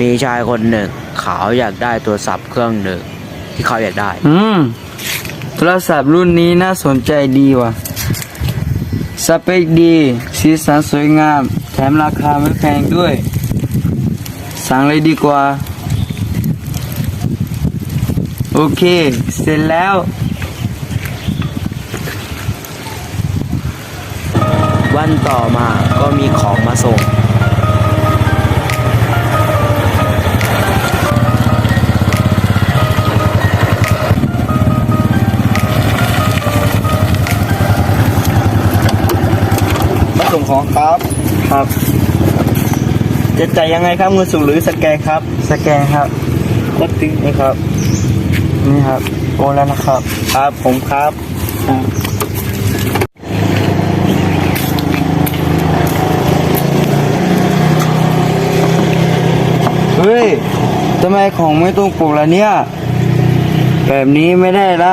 มีชายคนหนึ่งเขาอยากได้ตัวสับเครื่องหนึ่ง ที่เขาอยากได้ อืม โทรศัพท์รุ่นนี้น่าสนใจดีว่ะ สเปคดี สีสันสวยงาม แถมราคาไม่แพงด้วย สั่งเลยดีกว่า โอเค เสร็จแล้ว วันต่อมาก็มีของมาส่ง ครับ ครับ จะจ่ายยังไงครับเงินสดหรือสแกนครับ สแกนครับกดติ๊งนี่ครับ นี่ครับโอนแล้วนะครับ ครับผมครับเฮ้ยทำไมของไม่ตรงปกล่ะเนี่ย แบบนี้ไม่ได้ละ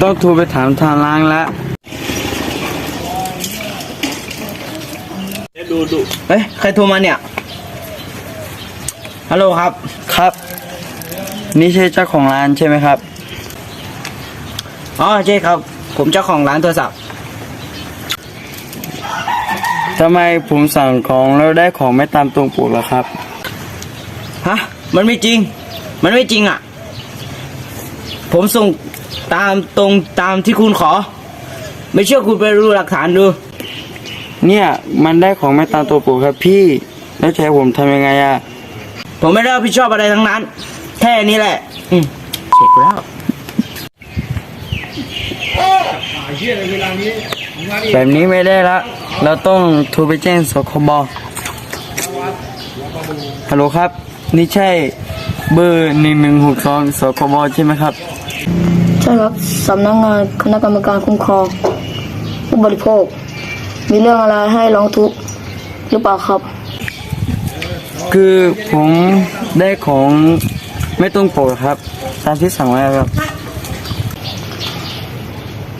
ต้องโทรไปถามทางร้านละ ดูดูเฮ้ยใครโทรมาเนี่ยฮัลโหลครับครับ นี่ใช่เจ้าของร้านใช่ไหมครับอ๋อใช่ครับ ผมเจ้าของร้านโทรศัพท์ทำไมผมสั่งของแล้วได้ของไม่ตามตรงปกล่ะครับฮะมันไม่จริง มันไม่จริงอะ ผมส่งตามตรงตามที่คุณขอ ไม่เชื่อคุณไปดูหลักฐานดู เนี่ยมันได้ของไม่ตามตัวปกครับพี่ แล้วจะให้ผมทำยังไงอะ ผมไม่ได้รับผิดชอบอะไรทั้งนั้น แค่นี้แหละ อืมเสร็จแล้ว แบบนี้ไม่ได้ละ เราต้องโทรไปแจ้งสคบฮัลโหลครับ นี่ใช่เบอร์หนึ่งหนึ่งหกสองสคบใช่ไหมครับ ใช่ครับสำนักงานคณะกรรมการคุ้มครองผู้บริโภค มีเรื่องอะไรให้ร้องทุกข์หรือเปล่าครับ คือผมได้ของไม่ตรงปกครับ ตามที่สั่งไว้ครับ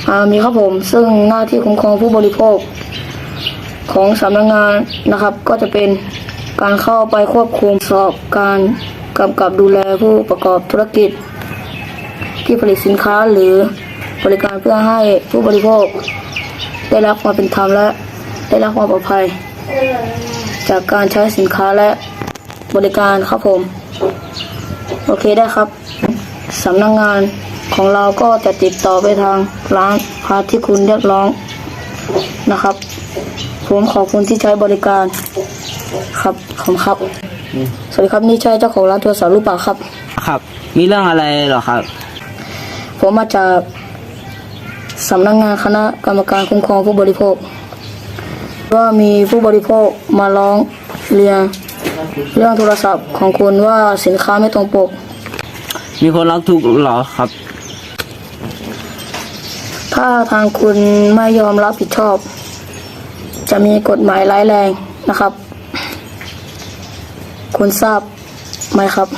อ่ามีครับผมซึ่งหน้าที่คุ้มครองผู้บริโภค ของสำนักงานนะครับ ก็จะเป็นการเข้าไปควบคุมสอบการกำกับดูแลผู้ประกอบธุรกิจ ที่ผลิตสินค้าหรือบริการเพื่อให้ผู้บริโภค ได้รับความเป็นธรรมและได้รับความปลอดภัย จากการใช้สินค้าและบริการครับผม โอเคได้ครับสำนักงงานของเราก็จะติดต่อไปทางร้านค้าที่คุณเรียกร้องนะครับ ผมขอบคุณที่ใช้บริการครับขอบคุณครับ สวัสดีครับนี่ใช่เจ้าของร้านโทรศัพท์หรือเปล่าครับ ครับ มีเรื่องอะไรเหรอครับ ผมมาจาก สำนักงานคณะกรรมการคุ้มครองผู้บริโภค ว่ามีผู้บริโภคมาร้องเรียนเรื่องโทรศัพท์ของคุณว่าสินค้าไม่ตรงปก มีคนรักถูกเหรอครับ ถ้าทางคุณไม่ยอมรับผิดชอบ จะมีกฎหมายร้ายแรงนะครับ คุณทราบไหมครับ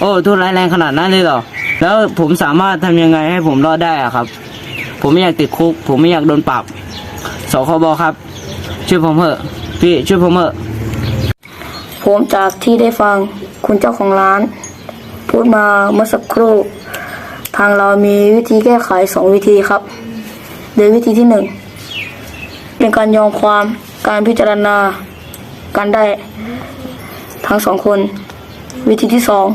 โอ้โทษร้ายแรงขนาดนั้นเลยเหรอ แล้วผมสามารถทำยังไงให้ผมรอดได้อะครับ ผมไม่อยากติดคุก ผมไม่อยากโดนปรับสคบครับ ช่วยผมเถอะพี่ช่วยผมเถอะผมจากที่ได้ฟังคุณเจ้าของร้าน พูดมาเมื่อสักครู่ ทางเรามีวิธีแก้ไขสองวิธีครับ โดยวิธีที่หนึ่งเป็นการยอมความการพิจารณาการได้ ทั้งสองคน วิธีที่สอง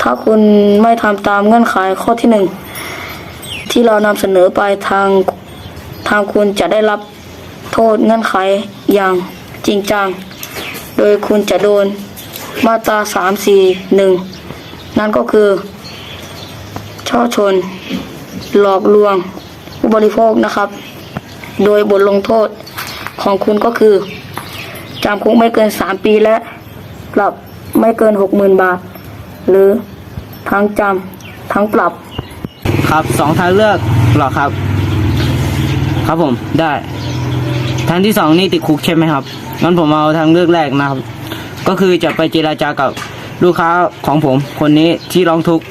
ถ้าคุณไม่ทำตามเงื่อนไขข้อที่หนึ่ง ที่เรานำเสนอไปทางทางคุณจะได้รับโทษเงื่อนไขอย่างจริงจัง โดยคุณจะโดนมาตราสามสี่หนึ่งนั่นก็คือ ช่อชน หลอกลวง ผู้บริโภคนะครับ โดยบทลงโทษของคุณก็คือจำคุกไม่เกินสามปีและปรับไม่เกินหกหมื่นบาท หรือทั้งจำทั้งปรับ ครับสองทางเลือกหรอครับ ครับผมได้ทางที่สองนี่ติดคุกใช่ไหมครับงั้นผมเอาทางเลือกแรกนะครับ ก็คือจะไปเจราจากับลูกค้าของผม คนนี้ที่ร้องทุกข์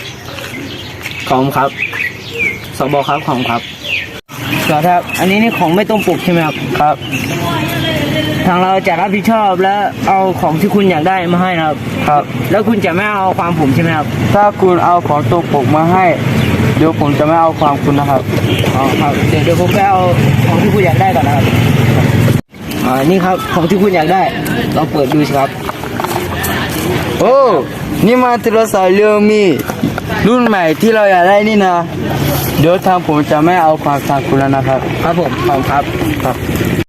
ของครับสบครับของครับครับ อันนี้นี่ของไม่ตรงปลุกใช่ไหมครับครับ ทางเราจะรับผิดชอบและเอาของที่คุณอยากได้มาให้นะครับ ครับ แล้วคุณจะไม่เอาความผมใช่ไหมครับ ถ้าคุณเอาของตัวผมมาให้ เดี๋ยวผมจะไม่เอาความคุณนะครับอ๋อครับเดี๋ยวเดี๋ยวผมไปเอาของที่คุณอยากได้ก่อนนะครับอ่านี่ครับของที่คุณอยากได้ลองเปิดดูสิครับ โอ้นี่มาโทรศัพท์เรียวมีรุ่นใหม่ที่เราอยากได้นี่นะ เดี๋ยวทางผมจะไม่เอาความทางคุณแล้วนะครับ ครับผมขอบคุณครับครับ